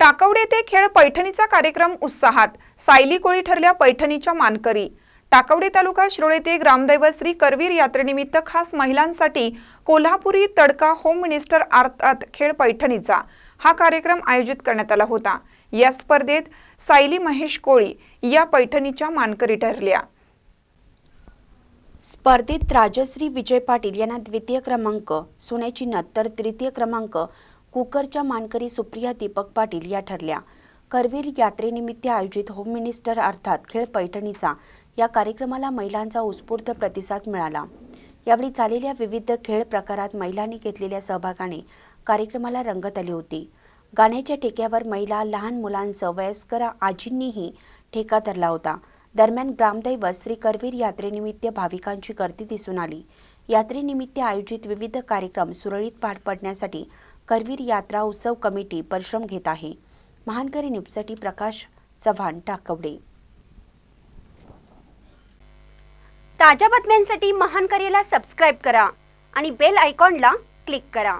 टाकवडे ते खेळ पैठणीचा कार्यक्रम उत्साहात. सायली कोळी ठरल्या पैठणीच्या मानकरी. टाकवडे तालुका शिरोळे ते ग्रामदैवत श्री करवीर यात्रेनिमित्त खास महिलांसाठी कोल्हापुरी तडका होम मिनिस्टर अर्थात खेळ पैठणीचा हा कार्यक्रम आयोजित करण्यात आला होता. या स्पर्धेत सायली महेश कोळी या पैठणीच्या मानकरी ठरल्या. स्पर्धेत राजश्री विजय पाटील यांना द्वितीय क्रमांक सोन्याची नथ तर तृतीय क्रमांक कुकरच्या मानकरी सुप्रिया दीपक पाटील या ठरल्या. करवीर यात्रेनिमित्त आयोजित होम मिनिस्टर अर्थात खेळ पैठणीचा या कार्यक्रमाला महिलांचा उत्स्फूर्त प्रतिसाद मिळाला. यावेळी झालेल्या विविध खेळ प्रकारात महिलांनी घेतलेल्या सहभागाने कार्यक्रमाला रंगत आली होती. गाण्याच्या ठेक्यावर महिला लहान मुलांसह वयस्कर आजींनीही ठेका धरला होता. दरम्यान ग्रामदैवत श्री करवीर यात्रेनिमित्त भाविकांची गर्दी दिसून आली. यात्रेनिमित्त आयोजित विविध कार्यक्रम सुरळीत पार पडण्यासाठी करवीर यात्रा उत्सव कमिटी परिश्रम घेत आहे. महानकरी न्यूजसाठी प्रकाश चव्हाण टाकवडे. ताज्या बातम्यांसाठी महानकरीला सबस्क्राईब करा आणि बेल आयकॉनला क्लिक करा.